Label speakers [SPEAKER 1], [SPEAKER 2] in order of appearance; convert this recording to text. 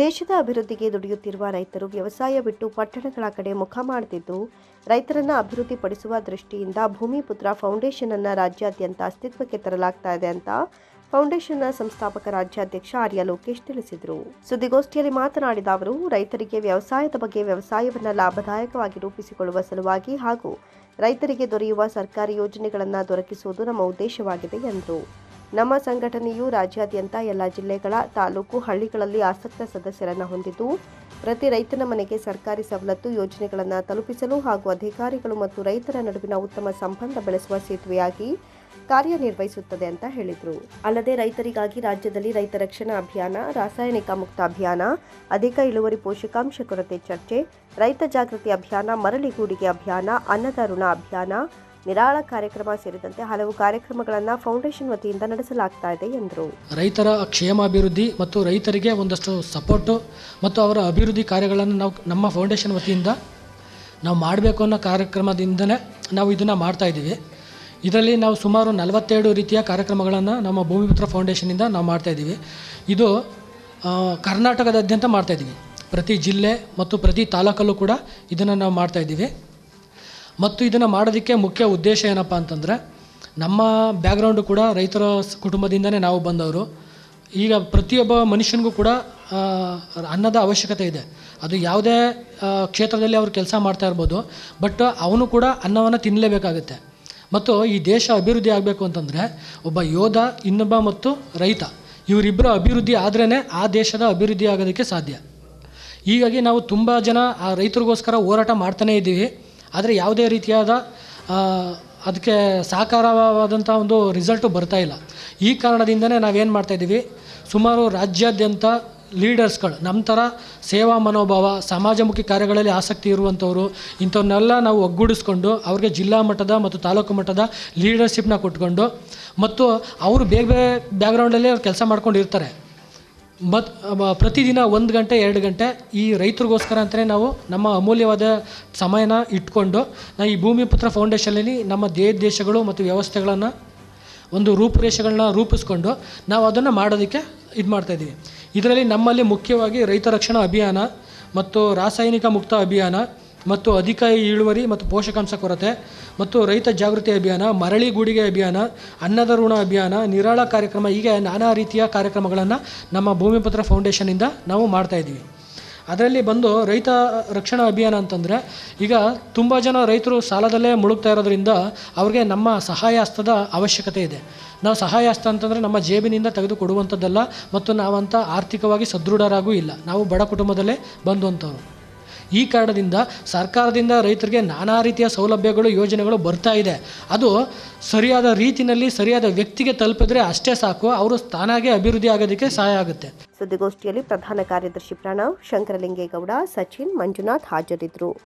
[SPEAKER 1] ದೇಶದ ಅಭಿವೃದ್ಧಿಗೆ ದುಡಿಯುತ್ತಿರುವ ರೈತರು ವ್ಯವಸಾಯ ಬಿಟ್ಟು ಪಟ್ಟಣಗಳ ಕಡೆ ಮುಖ ಮಾಡುತ್ತಿದ್ದು ರೈತರನ್ನು ಅಭಿವೃದ್ಧಿಪಡಿಸುವ ದೃಷ್ಟಿಯಿಂದ ಭೂಮಿಪುತ್ರ ಫೌಂಡೇಶನ್ ಅನ್ನ ರಾಜ್ಯಾದ್ಯಂತ ಅಸ್ತಿತ್ವಕ್ಕೆ ತರಲಾಗ್ತಾ ಇದೆ ಅಂತ ಫೌಂಡೇಶನ್ನ ಸಂಸ್ಥಾಪಕ ರಾಜ್ಯಾಧ್ಯಕ್ಷ ಆರ್ಯ ಲೋಕೇಶ್ ತಿಳಿಸಿದರು. ಸುದ್ದಿಗೋಷ್ಠಿಯಲ್ಲಿ ಮಾತನಾಡಿದ ಅವರು, ರೈತರಿಗೆ ವ್ಯವಸಾಯದ ಬಗ್ಗೆ ವ್ಯವಸಾಯವನ್ನು ಲಾಭದಾಯಕವಾಗಿ ರೂಪಿಸಿಕೊಳ್ಳುವ ಸಲುವಾಗಿ ಹಾಗೂ ರೈತರಿಗೆ ದೊರೆಯುವ ಸರ್ಕಾರಿ ಯೋಜನೆಗಳನ್ನು ದೊರಕಿಸುವುದು ನಮ್ಮ ಉದ್ದೇಶವಾಗಿದೆ, ಎಂದರು. ನಮ್ಮ ಸಂಘಟನೆಯು ರಾಜ್ಯಾದ್ಯಂತ ಎಲ್ಲ ಜಿಲ್ಲೆಗಳ ತಾಲೂಕು ಹಳ್ಳಿಗಳಲ್ಲಿ ಆಸಕ್ತ ಸದಸ್ಯರನ್ನು ಹೊಂದಿದ್ದು, ಪ್ರತಿ ರೈತನ ಮನೆಗೆ ಸರ್ಕಾರಿ ಸವಲತ್ತು ಯೋಜನೆಗಳನ್ನು ತಲುಪಿಸಲು ಹಾಗೂ ಅಧಿಕಾರಿಗಳು ಮತ್ತು ರೈತರ ನಡುವಿನ ಉತ್ತಮ ಸಂಬಂಧ ಬೆಳೆಸುವ ಸೇತುವೆಯಾಗಿ ಕಾರ್ಯನಿರ್ವಹಿಸುತ್ತದೆ ಅಂತ ಹೇಳಿದರು. ಅಲ್ಲದೆ ರೈತರಿಗಾಗಿ ರಾಜ್ಯದಲ್ಲಿ ರೈತ ರಕ್ಷಣಾ ಅಭಿಯಾನ, ರಾಸಾಯನಿಕ ಮುಕ್ತ ಅಭಿಯಾನ, ಅಧಿಕ ಇಳುವರಿ ಪೋಷಕಾಂಶ ಕೊರತೆ ಚರ್ಚೆ, ರೈತ ಜಾಗೃತಿ ಅಭಿಯಾನ, ಮರಳಿ ಮರಳಿಗೂಡಿಗೆ ಅಭಿಯಾನ, ಅನ್ನದ ಋಣ ಅಭಿಯಾನ ನಿರಾಳ ಕಾರ್ಯಕ್ರಮ ಸೇರಿದಂತೆ ಹಲವು ಕಾರ್ಯಕ್ರಮಗಳನ್ನು ಫೌಂಡೇಶನ್ ವತಿಯಿಂದ ನಡೆಸಲಾಗ್ತಾ ಇದೆ ಎಂದರು.
[SPEAKER 2] ರೈತರ ಕ್ಷೇಮಾಭಿವೃದ್ಧಿ ಮತ್ತು ರೈತರಿಗೆ ಒಂದಷ್ಟು ಸಪೋರ್ಟು ಮತ್ತು ಅವರ ಅಭಿವೃದ್ಧಿ ಕಾರ್ಯಗಳನ್ನು ನಾವು ನಮ್ಮ ಫೌಂಡೇಶನ್ ವತಿಯಿಂದ ನಾವು ಮಾಡಬೇಕು ಅನ್ನೋ ಕಾರ್ಯಕ್ರಮದಿಂದಲೇ ನಾವು ಇದನ್ನು ಮಾಡ್ತಾ ಇದ್ದೀವಿ. ಇದರಲ್ಲಿ ನಾವು ಸುಮಾರು ನಲವತ್ತೆರಡು ರೀತಿಯ ಕಾರ್ಯಕ್ರಮಗಳನ್ನು ನಮ್ಮ ಭೂಮಿಪುತ್ರ ಫೌಂಡೇಶನಿಂದ ನಾವು ಮಾಡ್ತಾ ಇದ್ದೀವಿ. ಇದು ಕರ್ನಾಟಕದಾದ್ಯಂತ ಮಾಡ್ತಾ ಇದ್ದೀವಿ. ಪ್ರತಿ ಜಿಲ್ಲೆ ಮತ್ತು ಪ್ರತಿ ತಾಲೂಕಲ್ಲೂ ಕೂಡ ಇದನ್ನು ನಾವು ಮಾಡ್ತಾ ಇದ್ದೀವಿ. ಮತ್ತು ಇದನ್ನು ಮಾಡೋದಕ್ಕೆ ಮುಖ್ಯ ಉದ್ದೇಶ ಏನಪ್ಪ ಅಂತಂದರೆ, ನಮ್ಮ ಬ್ಯಾಕ್ಗ್ರೌಂಡು ಕೂಡ ರೈತರ ಕುಟುಂಬದಿಂದನೇ ನಾವು ಬಂದವರು. ಈಗ ಪ್ರತಿಯೊಬ್ಬ ಮನುಷ್ಯನಿಗೂ ಕೂಡ ಅನ್ನದ ಅವಶ್ಯಕತೆ ಇದೆ. ಅದು ಯಾವುದೇ ಕ್ಷೇತ್ರದಲ್ಲಿ ಅವರು ಕೆಲಸ ಮಾಡ್ತಾ ಇರ್ಬೋದು, ಬಟ್ ಅವನು ಕೂಡ ಅನ್ನವನ್ನು ತಿನ್ನಲೇಬೇಕಾಗುತ್ತೆ ಮತ್ತು ಈ ದೇಶ ಅಭಿವೃದ್ಧಿ ಆಗಬೇಕು ಅಂತಂದರೆ, ಒಬ್ಬ ಯೋಧ, ಇನ್ನೊಬ್ಬ ಮತ್ತು ರೈತ ಇವರಿಬ್ಬರ ಅಭಿವೃದ್ಧಿ ಆದ್ರೇ ಆ ದೇಶದ ಅಭಿವೃದ್ಧಿ ಆಗೋದಕ್ಕೆ ಸಾಧ್ಯ. ಹೀಗಾಗಿ ನಾವು ತುಂಬ ಜನ ಆ ರೈತರಿಗೋಸ್ಕರ ಹೋರಾಟ ಮಾಡ್ತಾನೇ ಇದ್ದೀವಿ. ಆದರೆ ಯಾವುದೇ ರೀತಿಯಾದ ಅದಕ್ಕೆ ಸಾಕಾರವಾದಂಥ ಒಂದು ರಿಸಲ್ಟು ಬರ್ತಾ ಇಲ್ಲ. ಈ ಕಾರಣದಿಂದನೇ ನಾವೇನು ಮಾಡ್ತಾಯಿದ್ದೀವಿ ಸುಮಾರು ರಾಜ್ಯಾದ್ಯಂತ ಲೀಡರ್ಸ್ಗಳು ನಮ್ಮ ಥರ ಸೇವಾ ಮನೋಭಾವ, ಸಮಾಜಮುಖಿ ಕಾರ್ಯಗಳಲ್ಲಿ ಆಸಕ್ತಿ ಇರುವಂಥವ್ರು ಇಂಥವನ್ನೆಲ್ಲ ನಾವು ಒಗ್ಗೂಡಿಸ್ಕೊಂಡು ಅವ್ರಿಗೆ ಜಿಲ್ಲಾ ಮಟ್ಟದ ಮತ್ತು ತಾಲೂಕು ಮಟ್ಟದ ಲೀಡರ್ಶಿಪ್ನ ಕೊಟ್ಕೊಂಡು, ಮತ್ತು ಅವರು ಬೇಗ ಬೇರೆ ಬ್ಯಾಕ್ಗ್ರೌಂಡಲ್ಲಿ ಅವ್ರು ಕೆಲಸ ಮಾಡ್ಕೊಂಡು ಇರ್ತಾರೆ ಮತ್ ಬ- ಪ್ರತಿದಿನ ಒಂದು ಗಂಟೆ, ಎರಡು ಗಂಟೆ ಈ ರೈತರಿಗೋಸ್ಕರ ಅಂತಲೇ ನಾವು ನಮ್ಮ ಅಮೂಲ್ಯವಾದ ಸಮಯನ ಇಟ್ಕೊಂಡು ನಾವು ಈ ಭೂಮಿಪುತ್ರ ಫೌಂಡೇಶನಲ್ಲಿ ನಮ್ಮ ದೇ ದೇಶಗಳು ಮತ್ತು ವ್ಯವಸ್ಥೆಗಳನ್ನು ಒಂದು ರೂಪುರೇಷೆಗಳನ್ನ ರೂಪಿಸ್ಕೊಂಡು ನಾವು ಅದನ್ನು ಮಾಡೋದಕ್ಕೆ ಇದು ಮಾಡ್ತಾಯಿದ್ದೀವಿ ಇದರಲ್ಲಿ ನಮ್ಮಲ್ಲಿ ಮುಖ್ಯವಾಗಿ ರೈತ ರಕ್ಷಣಾ ಅಭಿಯಾನ ಮತ್ತು ರಾಸಾಯನಿಕ ಮುಕ್ತ ಅಭಿಯಾನ ಮತ್ತು ಅಧಿಕ ಇಳುವರಿ ಮತ್ತು ಪೋಷಕಾಂಶ ಕೊರತೆ ಮತ್ತು ರೈತ ಜಾಗೃತಿ ಅಭಿಯಾನ, ಮರಳಿ ಗೂಡಿಗೆ ಅಭಿಯಾನ, ಅನ್ನದ ಋಣ ಅಭಿಯಾನ, ನಿರಾಳ ಕಾರ್ಯಕ್ರಮ, ಹೀಗೆ ನಾನಾ ರೀತಿಯ ಕಾರ್ಯಕ್ರಮಗಳನ್ನು ನಮ್ಮ ಭೂಮಿಪುತ್ರ ಫೌಂಡೇಶನಿಂದ ನಾವು ಮಾಡ್ತಾ ಇದ್ದೀವಿ. ಅದರಲ್ಲಿ ಬಂದು ರೈತ ರಕ್ಷಣಾ ಅಭಿಯಾನ ಅಂತಂದರೆ ಈಗ ತುಂಬ ಜನ ರೈತರು ಸಾಲದಲ್ಲೇ ಮುಳುಗ್ತಾ ಇರೋದ್ರಿಂದ ಅವ್ರಿಗೆ ನಮ್ಮ ಸಹಾಯ ಹಸ್ತದ ಅವಶ್ಯಕತೆ ಇದೆ. ನಾವು ಸಹಾಯ ಹಸ್ತ ಅಂತಂದರೆ ನಮ್ಮ ಜೇಬಿನಿಂದ ತೆಗೆದುಕೊಡುವಂಥದ್ದಲ್ಲ ಮತ್ತು ನಾವಂತ ಆರ್ಥಿಕವಾಗಿ ಸದೃಢರಾಗೂ ಇಲ್ಲ. ನಾವು ಬಡ ಕುಟುಂಬದಲ್ಲೇ ಬಂದಂಥವ್ರು ಈ ಕಾರಣದಿಂದ ಸರ್ಕಾರದಿಂದ ರೈತರಿಗೆ ನಾನಾ ರೀತಿಯ ಸೌಲಭ್ಯಗಳು, ಯೋಜನೆಗಳು ಬರ್ತಾ ಇದೆ. ಅದು ಸರಿಯಾದ ರೀತಿಯಲ್ಲಿ ಸರಿಯಾದ ವ್ಯಕ್ತಿಗೆ ತಲುಪಿದ್ರೆ ಅಷ್ಟೇ ಸಾಕು, ಅವರು ತಾನಾಗೆ ಅಭಿವೃದ್ಧಿ ಆಗೋದಕ್ಕೆ ಸಹಾಯ ಆಗುತ್ತೆ.
[SPEAKER 1] ಸುದ್ದಿಗೋಷ್ಠಿಯಲ್ಲಿ ಪ್ರಧಾನ ಕಾರ್ಯದರ್ಶಿ ಪ್ರಣವ್, ಶಂಕರಲಿಂಗೇಗೌಡ, ಸಚಿನ್, ಮಂಜುನಾಥ್ ಹಾಜರಿದ್ದರು.